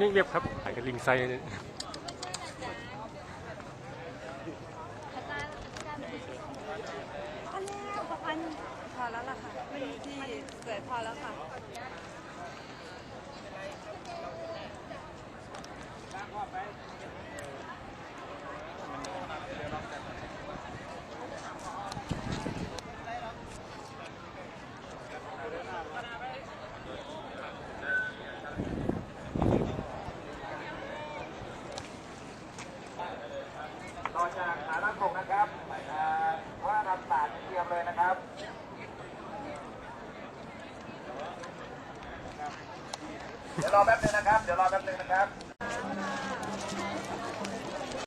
นี่เรียบครับขายกับลิงไซเนี่ยพอแล้วล่ะค่ะม่มีที่สวยพอแล้วค่ะ ต่อจากฐานะกงนะครับอ่าว่าทำศาสตร์เต รียมเลยนะครับเดี๋ยวรอแป๊บนึงนะครับ เดี๋ยวรอแป๊บนึงนะครับ